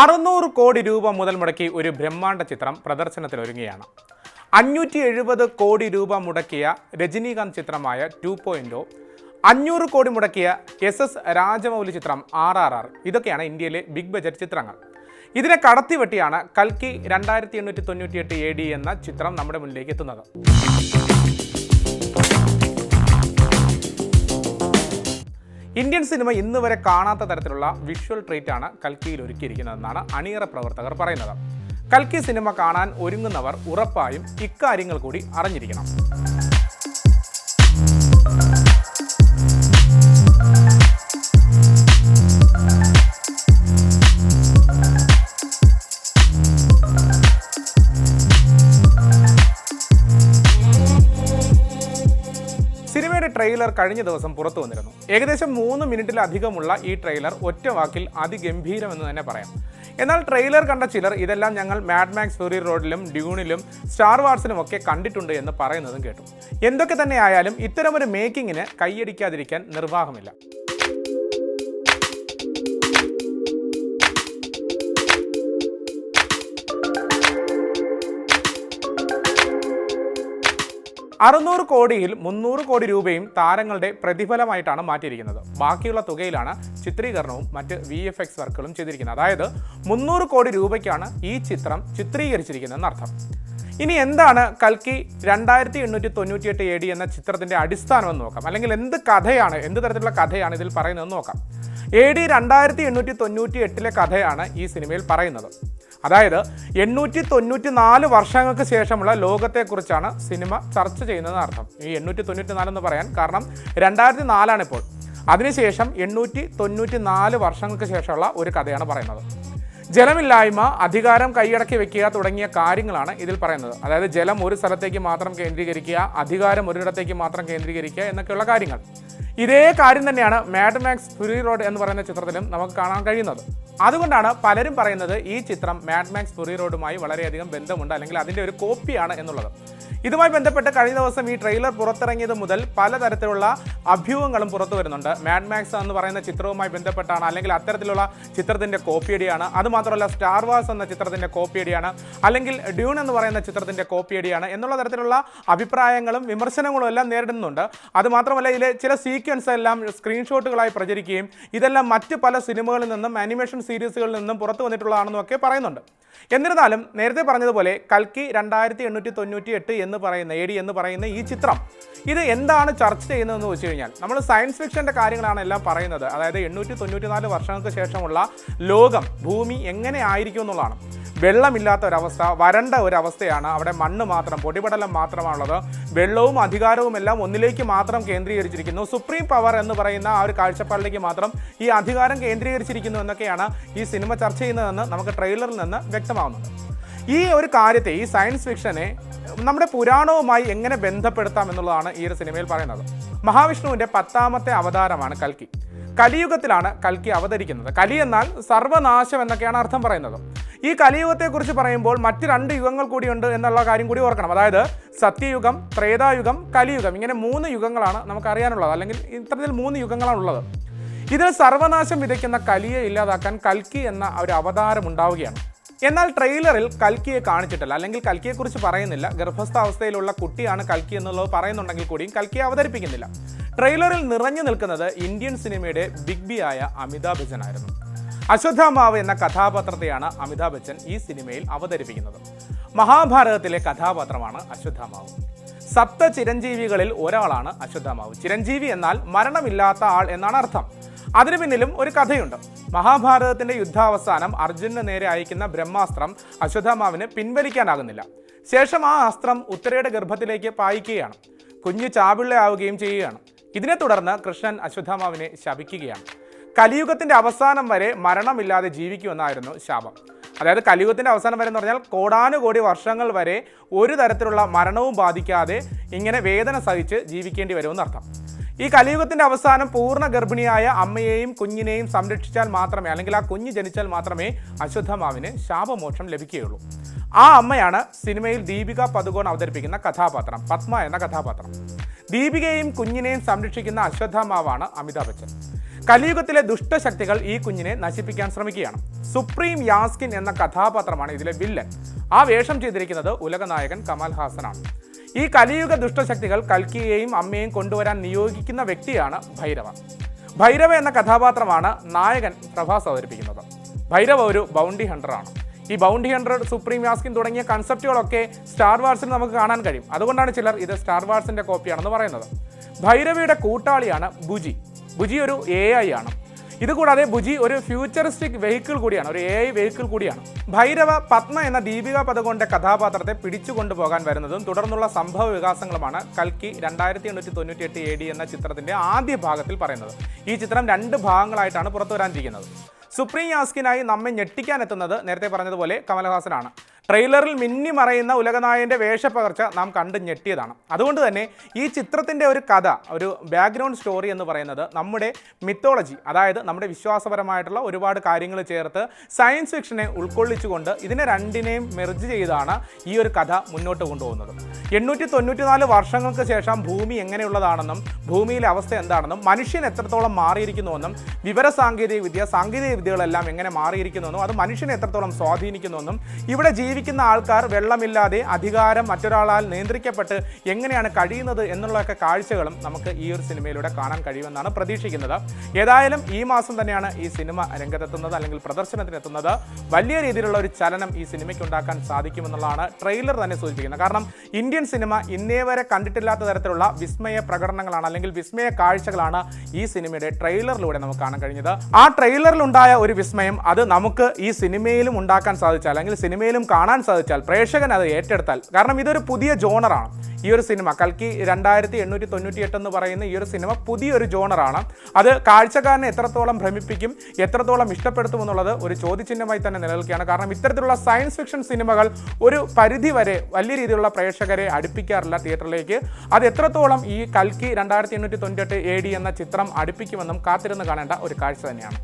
അറുന്നൂറ് കോടി രൂപ മുതൽ മുടക്കി ഒരു ബ്രഹ്മാണ്ഡ ചിത്രം പ്രദർശനത്തിനൊരുങ്ങുകയാണ്. അഞ്ഞൂറ്റി എഴുപത് കോടി രൂപ മുടക്കിയ രജനീകാന്ത് ചിത്രമായ ടു പോയിന്റോ അഞ്ഞൂറ് കോടി മുടക്കിയ എസ് എസ് രാജമൗലി ചിത്രം ആർ ആർ ആർ ഇതൊക്കെയാണ് ഇന്ത്യയിലെ ബിഗ് ബജറ്റ് ചിത്രങ്ങൾ. ഇതിനെ കടത്തിവെട്ടിയാണ് കൽക്കി രണ്ടായിരത്തി എണ്ണൂറ്റി തൊണ്ണൂറ്റിയെട്ട് എ ഡി എന്ന ചിത്രം നമ്മുടെ മുന്നിലേക്ക് എത്തുന്നത്. ഇന്ത്യൻ സിനിമ ഇന്ന് വരെ കാണാത്ത തരത്തിലുള്ള വിഷ്വൽ ട്രീറ്റ് ആണ് കൽക്കിയിൽ ഒരുക്കിയിരിക്കുന്നതെന്നാണ് അണിയറ പ്രവർത്തകർ പറയുന്നത്. കൽക്കി സിനിമ കാണാൻ ഒരുങ്ങുന്നവർ ഉറപ്പായും ഇക്കാര്യങ്ങൾ കൂടി അറിഞ്ഞിരിക്കണം. ട്രെയിലർ കഴിഞ്ഞ ദിവസം പുറത്തു വന്നിരുന്നു. ഏകദേശം മൂന്ന് മിനിറ്റിലധികമുള്ള ഈ ട്രെയിലർ ഒറ്റ വാക്കിൽ അതിഗംഭീരമെന്ന് തന്നെ പറയാം. എന്നാൽ ട്രെയിലർ കണ്ട ചിലർ ഇതെല്ലാം ഞങ്ങൾ മാഡ് മാക്സ് ഫ്യൂറി റോഡിലും ഡ്യൂണിലും സ്റ്റാർ വാർസിലും ഒക്കെ കണ്ടിട്ടുണ്ട് എന്ന് പറയുന്നതും കേട്ടു. എന്തൊക്കെ തന്നെ ആയാലും ഇത്തരമൊരു മേക്കിങ്ങിന് കൈയടിക്കാതിരിക്കാൻ നിർവാഹമില്ല. അറുന്നൂറ് കോടിയിൽ മുന്നൂറ് കോടി രൂപയും താരങ്ങളുടെ പ്രതിഫലമായിട്ടാണ് മാറ്റിയിരിക്കുന്നത്. ബാക്കിയുള്ള തുകയിലാണ് ചിത്രീകരണവും മറ്റ് വി എഫ് എക്സ് വർക്കുകളും ചെയ്തിരിക്കുന്നത്. അതായത് മുന്നൂറ് കോടി രൂപയ്ക്കാണ് ഈ ചിത്രം ചിത്രീകരിച്ചിരിക്കുന്നതെന്ന് അർത്ഥം. ഇനി എന്താണ് കൽക്കി രണ്ടായിരത്തി എണ്ണൂറ്റി തൊണ്ണൂറ്റിയെട്ട് എ ഡി എന്ന ചിത്രത്തിന്റെ അടിസ്ഥാനമെന്ന് നോക്കാം. അല്ലെങ്കിൽ എന്ത് കഥയാണ് എന്ത് തരത്തിലുള്ള കഥയാണ് ഇതിൽ പറയുന്നതെന്ന് നോക്കാം. എ ഡി രണ്ടായിരത്തി എണ്ണൂറ്റി തൊണ്ണൂറ്റി എട്ടിലെ കഥയാണ് ഈ സിനിമയിൽ പറയുന്നത്. അതായത് എണ്ണൂറ്റി തൊണ്ണൂറ്റി നാല് വർഷങ്ങൾക്ക് ശേഷമുള്ള ലോകത്തെക്കുറിച്ചാണ് സിനിമ ചർച്ച ചെയ്യുന്നതെന്ന് അർത്ഥം. ഈ എണ്ണൂറ്റി തൊണ്ണൂറ്റി നാലെന്ന് പറയാൻ കാരണം രണ്ടായിരത്തി നാലാണ് ഇപ്പോൾ. അതിനുശേഷം എണ്ണൂറ്റി തൊണ്ണൂറ്റി നാല് വർഷങ്ങൾക്ക് ശേഷമുള്ള ഒരു കഥയാണ് പറയുന്നത്. ജലമില്ലായ്മ അധികാരം കൈയടക്കി വെക്കുക തുടങ്ങിയ കാര്യങ്ങളാണ് ഇതിൽ പറയുന്നത്. അതായത് ജലം ഒരു സ്ഥലത്തേക്ക് മാത്രം കേന്ദ്രീകരിക്കുക അധികാരം ഒരിടത്തേക്ക് മാത്രം കേന്ദ്രീകരിക്കുക എന്നൊക്കെയുള്ള കാര്യങ്ങൾ. ഇതേ കാര്യം തന്നെയാണ് മാഡ് മാക്സ് ഫുരി റോഡ് എന്ന് പറയുന്ന ചിത്രത്തിലും നമുക്ക് കാണാൻ കഴിയുന്നത്. അതുകൊണ്ടാണ് പലരും പറയുന്നത് ഈ ചിത്രം മാഡ് മാക്സ് ഫുറി റോഡുമായി വളരെയധികം ബന്ധമുണ്ട് അല്ലെങ്കിൽ അതിന്റെ ഒരു കോപ്പിയാണ് എന്നുള്ളത്. ഇതുമായി ബന്ധപ്പെട്ട് കഴിഞ്ഞ ദിവസം ഈ ട്രെയിലർ പുറത്തിറങ്ങിയത് മുതൽ പലതരത്തിലുള്ള അഭ്യൂഹങ്ങളും പുറത്തു വരുന്നുണ്ട്. മാഡ് മാക്സ് എന്ന് പറയുന്ന ചിത്രവുമായി ബന്ധപ്പെട്ടാണ് അല്ലെങ്കിൽ അത്തരത്തിലുള്ള ചിത്രത്തിന്റെ കോപ്പിയടിയാണ്. അതുമാത്രമല്ല സ്റ്റാർ വാസ് എന്ന ചിത്രത്തിന്റെ കോപ്പിയടിയാണ് അല്ലെങ്കിൽ ഡ്യൂൺ എന്ന് പറയുന്ന ചിത്രത്തിന്റെ കോപ്പിയടിയാണ് എന്നുള്ള തരത്തിലുള്ള അഭിപ്രായങ്ങളും വിമർശനങ്ങളും എല്ലാം നേരിടുന്നുണ്ട്. അതുമാത്രമല്ല ഇതിലെ ചില സീക്വൻസ് എല്ലാം സ്ക്രീൻഷോട്ടുകളായി പ്രചരിക്കുകയും ഇതെല്ലാം മറ്റ് പല സിനിമകളിൽ നിന്നും ആനിമേഷൻ സീരീസുകളിൽ നിന്നും പുറത്തു വന്നിട്ടുള്ളതാണെന്നും ഒക്കെ പറയുന്നുണ്ട്. എന്നിരുന്നാലും നേരത്തെ പറഞ്ഞതുപോലെ കൽക്കി രണ്ടായിരത്തി എണ്ണൂറ്റി തൊണ്ണൂറ്റി എട്ട് എന്ന് പറയുന്ന എ ഡി എന്ന് പറയുന്ന ഈ ചിത്രം ഇത് എന്താണ് ചർച്ച ചെയ്യുന്നതെന്ന് വെച്ച് കഴിഞ്ഞാൽ. നമ്മൾ സയൻസ് ഫിക്ഷന്റെ കാര്യങ്ങളാണ് എല്ലാം പറയുന്നത്. അതായത് എണ്ണൂറ്റി തൊണ്ണൂറ്റി നാല് വർഷങ്ങൾക്ക് ശേഷമുള്ള ലോകം ഭൂമി എങ്ങനെ ആയിരിക്കും എന്നുള്ളതാണ്. വെള്ളമില്ലാത്ത ഒരവസ്ഥ വരണ്ട ഒരവസ്ഥയാണ്. അവിടെ മണ്ണ് മാത്രം പൊടിപടലം മാത്രമാണുള്ളത്. വെള്ളവും അധികാരവും എല്ലാം ഒന്നിലേക്ക് മാത്രം കേന്ദ്രീകരിച്ചിരിക്കുന്നു. സുപ്രീം പവർ എന്ന് പറയുന്ന ആ ഒരു കാഴ്ചപ്പാടിലേക്ക് മാത്രം ഈ അധികാരം കേന്ദ്രീകരിച്ചിരിക്കുന്നു എന്നൊക്കെയാണ് ഈ സിനിമ ചർച്ച ചെയ്യുന്നതെന്ന് നമുക്ക് ട്രെയിലറിൽ നിന്ന് വ്യക്തമാവുന്നുണ്ട്. ഈ ഒരു കാര്യത്തെ ഈ സയൻസ് ഫിക്ഷനെ നമ്മുടെ പുരാണവുമായി എങ്ങനെ ബന്ധപ്പെടുത്താം എന്നുള്ളതാണ് ഈ ഒരു സിനിമയിൽ പറയുന്നത്. മഹാവിഷ്ണുവിന്റെ പത്താമത്തെ അവതാരമാണ് കൽക്കി. കലിയുഗത്തിലാണ് കൽക്കി അവതരിക്കുന്നത്. കലി എന്നാൽ സർവനാശം എന്നൊക്കെയാണ് അർത്ഥം പറയുന്നത്. ഈ കലിയുഗത്തെക്കുറിച്ച് പറയുമ്പോൾ മറ്റ് രണ്ട് യുഗങ്ങൾ കൂടിയുണ്ട് എന്നുള്ള കാര്യം കൂടി ഓർക്കണം. അതായത് സത്യയുഗം ത്രേതായുഗം കലിയുഗം. ഇങ്ങനെ മൂന്ന് യുഗങ്ങളാണ് നമുക്കറിയാനുള്ളത്. അല്ലെങ്കിൽ ഇത്തരത്തിൽ മൂന്ന് യുഗങ്ങളാണ് ഉള്ളത്. ഇതിൽ സർവനാശം വിതയ്ക്കുന്ന കലിയെ ഇല്ലാതാക്കാൻ കൽക്കി എന്ന ഒരു അവതാരം ഉണ്ടാവുകയാണ്. എന്നാൽ ട്രെയിലറിൽ കൽക്കിയെ കാണിച്ചിട്ടില്ല. അല്ലെങ്കിൽ കൽക്കിയെക്കുറിച്ച് പറയുന്നില്ല. ഗർഭസ്ഥാവസ്ഥയിലുള്ള കുട്ടിയാണ് കൽക്കി എന്നുള്ളത് പറയുന്നുണ്ടെങ്കിൽ കൂടിയും കൽക്കിയെ അവതരിപ്പിക്കുന്നില്ല. ട്രെയിലറിൽ നിറഞ്ഞു നിൽക്കുന്നത് ഇന്ത്യൻ സിനിമയുടെ ബിഗ് ബി ആയ അമിതാഭ് ബച്ചൻ ആയിരുന്നു. അശ്വത്ഥാമാവ് എന്ന കഥാപാത്രത്തെയാണ് അമിതാഭ് ബച്ചൻ ഈ സിനിമയിൽ അവതരിപ്പിക്കുന്നത്. മഹാഭാരതത്തിലെ കഥാപാത്രമാണ് അശ്വത്ഥാമാവ് സപ്ത ചിരഞ്ജീവികളിൽ ഒരാളാണ് അശ്വത്ഥാമാവ് ചിരഞ്ജീവി എന്നാൽ മരണമില്ലാത്ത ആൾ എന്നാണ് അർത്ഥം. അതിനു പിന്നിലും ഒരു കഥയുണ്ട്. മഹാഭാരതത്തിന്റെ യുദ്ധാവസാനം അർജുനന് നേരെ അയക്കുന്ന ബ്രഹ്മാസ്ത്രം അശ്വത്ഥാമാവിന് പിൻവലിക്കാനാകുന്നില്ല. ശേഷം ആ അസ്ത്രം ഉത്തരയുടെ ഗർഭത്തിലേക്ക് പായിക്കുകയാണ്. കുഞ്ഞു ചാപിള്ളയാവുകയും ചെയ്യുകയാണ്. ഇതിനെ തുടർന്ന് കൃഷ്ണൻ അശ്വത്ഥാമാവിനെ ശപിക്കുകയാണ്. കലിയുഗത്തിന്റെ അവസാനം വരെ മരണമില്ലാതെ ജീവിക്കുമെന്നായിരുന്നു ശാപം. അതായത് കലിയുഗത്തിന്റെ അവസാനം വരെ എന്ന് പറഞ്ഞാൽ കോടാനുകോടി വർഷങ്ങൾ വരെ ഒരു തരത്തിലുള്ള മരണവും ബാധിക്കാതെ ഇങ്ങനെ വേദന സഹിച്ച് ജീവിക്കേണ്ടി വരുമെന്ന് അർത്ഥം ഈ കലിയുഗത്തിന്റെ അവസാനം പൂർണ ഗർഭിണിയായ അമ്മയെയും കുഞ്ഞിനെയും സംരക്ഷിച്ചാൽ മാത്രമേ അല്ലെങ്കിൽ ആ കുഞ്ഞ് ജനിച്ചാൽ മാത്രമേ അശ്വത്ഥമാവിന് ശാപമോക്ഷം ലഭിക്കുകയുള്ളൂ. ആ അമ്മയാണ് സിനിമയിൽ ദീപിക പതുകോൺ അവതരിപ്പിക്കുന്ന കഥാപാത്രം പത്മ എന്ന കഥാപാത്രം. ദീപികയെയും കുഞ്ഞിനെയും സംരക്ഷിക്കുന്ന അശ്വത്ഥമാവാണ് അമിതാഭ് ബച്ചൻ. കലിയുഗത്തിലെ ദുഷ്ടശക്തികൾ ഈ കുഞ്ഞിനെ നശിപ്പിക്കാൻ ശ്രമിക്കുകയാണ്. സുപ്രീം യാസ്കിൻ എന്ന കഥാപാത്രമാണ് ഇതിലെ വില്ലൻ. ആ വേഷം ചെയ്തിരിക്കുന്നത് ഉലകനായകൻ കമൽ ഹാസനാണ് ഈ കലിയുഗ ദുഷ്ടശക്തികൾ കൽക്കിയെയും അമ്മയെയും കൊണ്ടുവരാൻ നിയോഗിക്കുന്ന വ്യക്തിയാണ് ഭൈരവ. ഭൈരവ എന്ന കഥാപാത്രമാണ് നായകൻ പ്രഭാസ് അവതരിപ്പിക്കുന്നത്. ഭൈരവ ഒരു ബൗണ്ടി ഹണ്ടറാണ് ഈ ബൗണ്ടി ഹണ്ടർ സുപ്രീം യാസ്കിൻ തുടങ്ങിയ കൺസെപ്റ്റുകളൊക്കെ സ്റ്റാർ വാർസിൽ നമുക്ക് കാണാൻ കഴിയും. അതുകൊണ്ടാണ് ചിലർ ഇത് സ്റ്റാർ വാർസിന്റെ കോപ്പിയാണെന്ന് പറയുന്നത്. ഭൈരവയുടെ കൂട്ടാളിയാണ് ബുജി. ബുജി ഒരു എ ഐ ആണ്. ഇതുകൂടാതെ ബുജി ഒരു ഫ്യൂച്ചറിസ്റ്റിക് വെഹിക്കിൾ കൂടിയാണ് ഒരു എ ഐ വെഹിക്കിൾ കൂടിയാണ്. ഭൈരവ പത്മ എന്ന ദീപിക പദകോണിന്റെ കഥാപാത്രത്തെ പിടിച്ചു കൊണ്ടുപോകാൻ വരുന്നതും തുടർന്നുള്ള സംഭവ വികാസങ്ങളുമാണ് കൽക്കി രണ്ടായിരത്തി എണ്ണൂറ്റി തൊണ്ണൂറ്റി എട്ട് എ ഡി എന്ന ചിത്രത്തിന്റെ ആദ്യ ഭാഗത്തിൽ പറയുന്നത്. ഈ ചിത്രം രണ്ട് ഭാഗങ്ങളായിട്ടാണ് പുറത്തു വരാനിരിക്കുന്നത് സുപ്രീം യാസ്കിനായി നമ്മെ ഞെട്ടിക്കാൻ എത്തുന്നത് നേരത്തെ പറഞ്ഞതുപോലെ കമലഹാസനാണ്. ട്രെയിലറിൽ മിന്നി മറയുന്ന ഉലകനായന്റെ വേഷപ്പകർച്ച നാം കണ്ട് ഞെട്ടിയതാണ്. അതുകൊണ്ട് തന്നെ ഈ ചിത്രത്തിന്റെ ഒരു കഥ ഒരു ബാക്ക്ഗ്രൗണ്ട് സ്റ്റോറി എന്ന് പറയുന്നത് നമ്മുടെ മിത്തോളജി അതായത് നമ്മുടെ വിശ്വാസപരമായിട്ടുള്ള ഒരുപാട് കാര്യങ്ങൾ ചേർത്ത് സയൻസ് ഫിക്ഷനെ ഉൾക്കൊള്ളിച്ചുകൊണ്ട് ഇതിനെ രണ്ടിനെയും മെർജ് ചെയ്താണ് ഈ ഒരു കഥ മുന്നോട്ട് കൊണ്ടുപോകുന്നത്. എണ്ണൂറ്റി തൊണ്ണൂറ്റിനാല് വർഷങ്ങൾക്ക് ശേഷം ഭൂമി എങ്ങനെയുള്ളതാണെന്നും ഭൂമിയിലെ അവസ്ഥ എന്താണെന്നും മനുഷ്യൻ എത്രത്തോളം മാറിയിരിക്കുന്നുവെന്നും വിവര സാങ്കേതിക വിദ്യ സാങ്കേതിക വിദ്യകളെല്ലാം എങ്ങനെ മാറിയിരിക്കുന്നുവെന്നും അത് മനുഷ്യനെ എത്രത്തോളം സ്വാധീനിക്കുന്നുവെന്നും ഇവിടെ ജീവിക്കുന്ന ആൾക്കാർ വെള്ളമില്ലാതെ അധികാരം മറ്റൊരാളാൽ നിയന്ത്രിക്കപ്പെട്ട് എങ്ങനെയാണ് കഴിയുന്നത് എന്നുള്ളതൊക്കെ കാഴ്ചകളും നമുക്ക് ഈ ഒരു സിനിമയിലൂടെ കാണാൻ കഴിയുമെന്നാണ് പ്രതീക്ഷിക്കുന്നത്. ഏതായാലും ഈ മാസം തന്നെയാണ് ഈ സിനിമ രംഗത്തെത്തുന്നത് അല്ലെങ്കിൽ പ്രദർശനത്തിനെത്തുന്നത്. വലിയ രീതിയിലുള്ള ഒരു ചലനം ഈ സിനിമയ്ക്ക് ഉണ്ടാക്കാൻ സാധിക്കുമെന്നുള്ളതാണ് ട്രെയിലർ തന്നെ സൂചിപ്പിക്കുന്നത്. കാരണം ഇന്ത്യൻ സിനിമ ഇന്നേ വരെ കണ്ടിട്ടില്ലാത്ത തരത്തിലുള്ള വിസ്മയ പ്രകടനങ്ങളാണ് അല്ലെങ്കിൽ വിസ്മയ കാഴ്ചകളാണ് ഈ സിനിമയുടെ ട്രെയിലറിലൂടെ നമുക്ക് കാണാൻ കഴിഞ്ഞത്. ആ ട്രെയിലറിലുണ്ടായ ഒരു വിസ്മയം അത് നമുക്ക് ഈ സിനിമയിലും ഉണ്ടാക്കാൻ സാധിച്ചാൽ അല്ലെങ്കിൽ സിനിമയിലും കാണാൻ സാധിച്ചാൽ പ്രേക്ഷകൻ അത് ഏറ്റെടുത്താൽ. കാരണം ഇതൊരു പുതിയ ജോണറാണ്. ഈ ഒരു സിനിമ കൽക്കി രണ്ടായിരത്തി എണ്ണൂറ്റി തൊണ്ണൂറ്റി എട്ട് എന്ന് പറയുന്ന ഈ ഒരു സിനിമ പുതിയൊരു ജോണറാണ്. അത് കാഴ്ചക്കാരനെ എത്രത്തോളം ഭ്രമിപ്പിക്കും എത്രത്തോളം ഇഷ്ടപ്പെടുത്തും എന്നുള്ളത് ഒരു ചോദ്യചിഹ്നമായി തന്നെ നിലനിൽക്കുകയാണ്. കാരണം ഇത്തരത്തിലുള്ള സയൻസ് ഫിക്ഷൻ സിനിമകൾ ഒരു പരിധി വരെ വലിയ രീതിയിലുള്ള പ്രേക്ഷകരെ അടുപ്പിക്കാറില്ല തിയേറ്ററിലേക്ക്. അത് എത്രത്തോളം ഈ കൽക്കി രണ്ടായിരത്തി എണ്ണൂറ്റി തൊണ്ണൂറ്റി എ ഡി എന്ന ചിത്രം അടുപ്പിക്കുമെന്നും കാത്തിരുന്ന് കാണേണ്ട ഒരു കാഴ്ച തന്നെയാണ്.